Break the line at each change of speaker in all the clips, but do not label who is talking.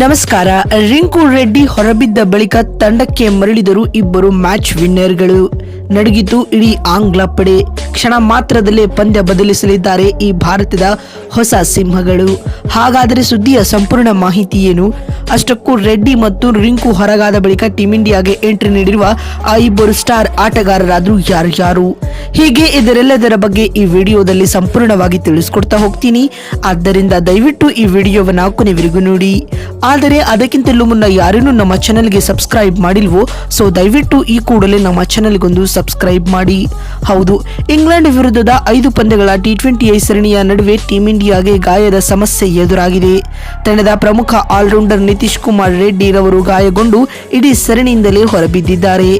ನಮಸ್ಕಾರ. ರಿಂಕು ರೆಡ್ಡಿ ಹೊರಬಿದ್ದ ಬಳಿಕ ತಂಡಕ್ಕೆ ಮರಳಿದರು ಇಬ್ಬರು ಮ್ಯಾಚ್ ವಿನ್ನರ್ಗಳು ನಡಗಿತು ಇಡೀ ಆಂಗ್ಲ ಪಡೆ ಕ್ಷಣ ಮಾತ್ರದಲ್ಲೇ ಪಂದ್ಯ ಬದಲಿಸಲಿದ್ದಾರೆ ಈ ಭಾರತದ ಹೊಸ ಸಿಂಹಗಳು. ಹಾಗಾದರೆ ಸುದ್ದಿಯ ಸಂಪೂರ್ಣ ಮಾಹಿತಿ ಏನು? ಅಷ್ಟಕ್ಕೂ ರೆಡ್ಡಿ ಮತ್ತು ರಿಂಕು ಹೊರಗಾದ ಬಳಿಕ ಟೀಂ ಇಂಡಿಯಾಗೆ ಎಂಟ್ರಿ ನೀಡಿರುವ ಆ ಇಬ್ಬರು ಸ್ಟಾರ್ ಆಟಗಾರರಾದರೂ ಯಾರು ಯಾರು? ಹೀಗೆ ಇದರೆಲ್ಲದರ ಬಗ್ಗೆ ಈ ವಿಡಿಯೋದಲ್ಲಿ ಸಂಪೂರ್ಣವಾಗಿ ತಿಳಿಸ್ಕೊಡ್ತಾ ಹೋಗ್ತೀನಿ. ಆದ್ದರಿಂದ ದಯವಿಟ್ಟು ಈ ವಿಡಿಯೋವನ್ನು ಕೊನೆವರೆಗೂ ನೋಡಿ. ಆದರೆ ಅದಕ್ಕಿಂತಲೂ ಮುನ್ನ ಯಾರೇನೂ ನಮ್ಮ ಚಾನೆಲ್ಗೆ ಸಬ್ಸ್ಕ್ರೈಬ್ ಮಾಡಿಲ್ವೋ, ಸೊ ದಯವಿಟ್ಟು ಈ ಕೂಡಲೇ ನಮ್ಮ ಚಾನೆಲ್ಗೊಂದು ಸಬ್ಸ್ಕ್ರೈಬ್ ಮಾಡಿ. ಹೌದು, ಇಂಗ್ಲೆಂಡ್ ವಿರುದ್ಧದ ಐದು ಪಂದ್ಯಗಳ ಟಿ ಟ್ವೆಂಟಿ ಐ ಸರಣಿಯ ನಡುವೆ ಟೀಂ ಇಂಡಿಯಾಗೆ ಗಾಯದ ಸಮಸ್ಯೆ ಎದುರಾಗಿದೆ. ತಂಡದ ಪ್ರಮುಖ ಆಲ್ರೌಂಡರ್ ನಿತೀಶ್ ಕುಮಾರ್ ರೆಡ್ಡಿ ರವರು ಗಾಯಗೊಂಡು ಇಡೀ ಸರಣಿಯಿಂದಲೇ ಹೊರಬಿದ್ದಿದ್ದಾರೆ.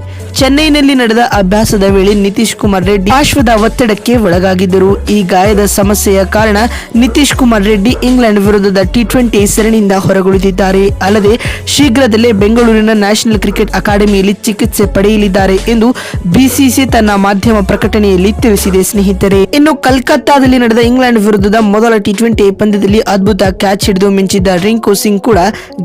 ಚೆನ್ನೈನಲ್ಲಿ ನಡೆದ ಅಭ್ಯಾಸದ ವೇಳೆ ನಿತೀಶ್ ಕುಮಾರ್ ರೆಡ್ಡಿ. ಪಾರ್ಶ್ವದ ಒತ್ತಡಕ್ಕೆ ಒಳಗಾಗಿದ್ದರು. ಈ ಗಾಯದ ಸಮಸ್ಯೆಯ ಕಾರಣ ನಿತೀಶ್ ಕುಮಾರ್ ರೆಡ್ಡಿ ಇಂಗ್ಲೆಂಡ್ ವಿರುದ್ಧದ ಟಿ ಟ್ವೆಂಟಿ ಸರಣಿಯಿಂದ ಹೊರಗುಳಿದಿದ್ದಾರೆ. ಅಲ್ಲದೆ ಶೀಘ್ರದಲ್ಲೇ ಬೆಂಗಳೂರಿನ ನ್ಯಾಷನಲ್ ಕ್ರಿಕೆಟ್ ಅಕಾಡೆಮಿಯಲ್ಲಿ ಚಿಕಿತ್ಸೆ ಪಡೆಯಲಿದ್ದಾರೆ ಎಂದು ಬಿಸಿಸಿ ತನ್ನ ಮಾಧ್ಯಮ ಪ್ರಕಟಣೆಯಲ್ಲಿ ತಿಳಿಸಿದೆ ಸ್ನೇಹಿತರೆ. ಇನ್ನು ಕಲ್ಕತ್ತಾದಲ್ಲಿ ನಡೆದ ಇಂಗ್ಲೆಂಡ್ ವಿರುದ್ಧದ ಮೊದಲ ಟಿ ಟ್ವೆಂಟಿ ಪಂದ್ಯದಲ್ಲಿ ಅದ್ಭುತ ಕ್ಯಾಚ್ ಹಿಡಿದು ಮಿಂಚಿದ್ದ ರಿಂಕು ಸಿಂಗ್ ಕೂಡ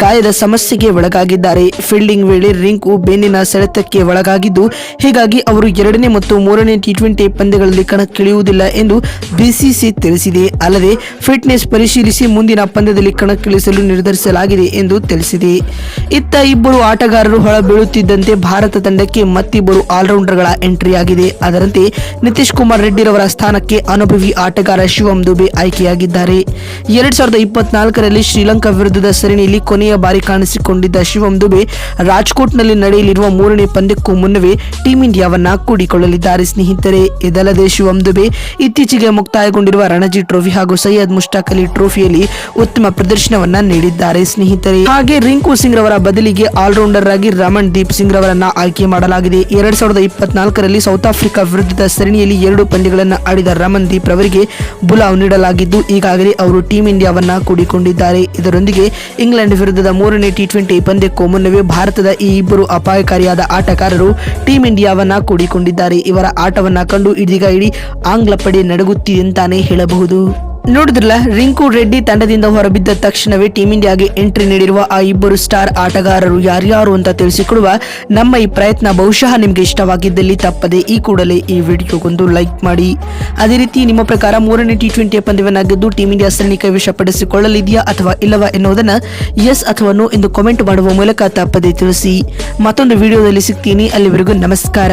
ಗಾಯದ ಸಮಸ್ಯೆಗೆ ಒಳಗಾಗಿದ್ದಾರೆ. ಫೀಲ್ಡಿಂಗ್ ವೇಳೆ ರಿಂಕು ಬೆನ್ನಿನ ಸೆಳೆತಕ್ಕೆ ಒಳಗಾಗಿದ್ದು, ಹೀಗಾಗಿ ಅವರು ಎರಡನೇ ಮತ್ತು ಮೂರನೇ ಟಿ ಟ್ವೆಂಟಿ ಪಂದ್ಯಗಳಲ್ಲಿ ಕಣಕ್ಕಿಳಿಯುವುದಿಲ್ಲ ಎಂದು ಬಿಸಿಸಿ ತಿಳಿಸಿದೆ. ಅಲ್ಲದೆ ಫಿಟ್ನೆಸ್ ಪರಿಶೀಲಿಸಿ ಮುಂದಿನ ಪಂದ್ಯದಲ್ಲಿ ಕಣಕ್ಕಿಳಿಸಲು ನಿರ್ಧರಿಸಲಾಗಿದೆ ಎಂದು ತಿಳಿಸಿದೆ. ಇತ್ತ ಇಬ್ಬರು ಆಟಗಾರರು ಹೊಳ ಬೀಳುತ್ತಿದ್ದಂತೆ ಭಾರತ ತಂಡಕ್ಕೆ ಮತ್ತಿಬ್ಬರು ಆಲ್ರೌಂಡರ್ಗಳ ಎಂಟ್ರಿ ಆಗಿದೆ. ಅದರಂತೆ, ನಿತೀಶ್ ಕುಮಾರ್ ರೆಡ್ಡಿರವರ ಸ್ಥಾನಕ್ಕೆ ಅನುಭವಿ ಆಟಗಾರ ಶಿವಂ ದುಬೆ ಆಯ್ಕೆಯಾಗಿದ್ದಾರೆ. ಎರಡ್ ಸಾವಿರದ ಇಪ್ಪತ್ನಾಲ್ಕರಲ್ಲಿ ಶ್ರೀಲಂಕಾ ವಿರುದ್ಧದ ಸರಣಿಯಲ್ಲಿ ಕೊನೆಯ ಬಾರಿ ಕಾಣಿಸಿಕೊಂಡಿದ್ದ ಶಿವಂ ದುಬೆ, ರಾಜ್ಕೋಟ್ನಲ್ಲಿ ನಡೆಯಲಿರುವ ಮೂರನೇ ಪಂದ್ಯಕ್ಕೂ ಮುನ್ನವೇ ಟೀಂ ಇಂಡಿಯಾವನ್ನ ಕೂಡಿಕೊಳ್ಳಲಿದ್ದಾರೆ. ಸ್ನೇಹಿತರೆ ಇದಲ್ಲದೆ ಶಿವಂ ದುಬೆ ಇತ್ತೀಚೆಗೆ ಮುಕ್ತಾಯಗೊಂಡಿರುವ ರಣಜಿ ಟ್ರೋಫಿ ಹಾಗೂ ಸೈಯದ್ ಮುಷ್ತಾಕ್ ಅಲಿ ಟ್ರೋಫಿಯಲ್ಲಿ ಉತ್ತಮ ಪ್ರದರ್ಶನವನ್ನ ನೀಡಿದ್ದಾರೆ. ಸ್ನೇಹಿತರೆ, ಹಾಗೆ ರಿಂಕು ಸಿಂಗ್ ರವರ ಬದಲಿಗೆ ಆಲ್ರೌಂಡರ್ ಆಗಿ ರಮಣ್ ದೀಪ್ ಸಿಂಗ್ ರವರನ್ನ ಆಯ್ಕೆ ಮಾಡಲಾಗಿದೆ. ಎರಡ್ ಸಾವಿರದ ಇಪ್ಪತ್ನಾಲ್ಕರಲ್ಲಿ ಸೌತ್ ಆಫ್ರಿಕಾ ವಿರುದ್ಧದ ಸರಣಿಯಲ್ಲಿ ಎರಡು ಪಂದ್ಯಗಳನ್ನು ಆಡಿದ ರಮನ್ ದೀಪ್ ರವರಿಗೆ ಬುಲಾವ್ ನೀಡಲಾಗಿದ್ದು, ಈಗಾಗಲೇ ಅವರು ಟೀಂ ಇಂಡಿಯಾವನ್ನ ಕೂಡಿಕೊಂಡಿದ್ದಾರೆ. ಇದರೊಂದಿಗೆ ಇಂಗ್ಲೆಂಡ್ ವಿರುದ್ಧದ ಮೂರನೇ ಟಿ ಟ್ವೆಂಟಿ ಪಂದ್ಯಕ್ಕೂ ಮುನ್ನವೇ ಭಾರತದ ಈ ಇಬ್ಬರು ಅಪಾಯಕಾರಿಯಾದ ಆಟಗಾರರು ಟೀಂ ಇಂಡಿಯಾವನ್ನ ಕೂಡಿಕೊಂಡಿದ್ದಾರೆ. ಇವರ ಆಟವನ್ನ ಕಂಡು ಇದೀಗ ಇಡೀ ಆಂಗ್ಲ ಪಡೆ ನಡುಗುತ್ತಿದೆ ಅಂತಾನೆ ಹೇಳಬಹುದು. ನೋಡಿದ್ರಲ್ಲ, ರಿಂಕು ರೆಡ್ಡಿ ತಂಡದಿಂದ ಹೊರಬಿದ್ದ ತಕ್ಷಣವೇ ಟೀಂ ಇಂಡಿಯಾಗೆ ಎಂಟ್ರಿ ನೀಡಿರುವ ಆ ಇಬ್ಬರು ಸ್ಟಾರ್ ಆಟಗಾರರು ಯಾರ್ಯಾರು ಅಂತ ತಿಳಿಸಿಕೊಡುವ ನಮ್ಮ ಈ ಪ್ರಯತ್ನ ಬಹುಶಃ ನಿಮಗೆ ಇಷ್ಟವಾಗಿದ್ದಲ್ಲಿ ತಪ್ಪದೆ ಈ ಕೂಡಲೇ ಈ ವಿಡಿಯೋಗೊಂದು ಲೈಕ್ ಮಾಡಿ. ಅದೇ ರೀತಿ ನಿಮ್ಮ ಪ್ರಕಾರ ಮೂರನೇ ಟಿ ಟ್ವೆಂಟಿ ಪಂದ್ಯವನ್ನ ಗೆದ್ದು ಟೀಂ ಇಂಡಿಯಾ ಸರಣಿ ಕೈವಶಪಡಿಸಿಕೊಳ್ಳಲಿದೆಯಾ ಅಥವಾ ಇಲ್ಲವ ಎನ್ನುವುದನ್ನ ಎಸ್ ಅಥವಾ ನೋ ಎಂದು ಕಾಮೆಂಟ್ ಮಾಡುವ ಮೂಲಕ ತಪ್ಪದೆ ತಿಳಿಸಿ. ಮತ್ತೊಂದು ವಿಡಿಯೋದಲ್ಲಿ ಸಿಗ್ತೀನಿ. ಅಲ್ಲಿವರೆಗೂ ನಮಸ್ಕಾರ.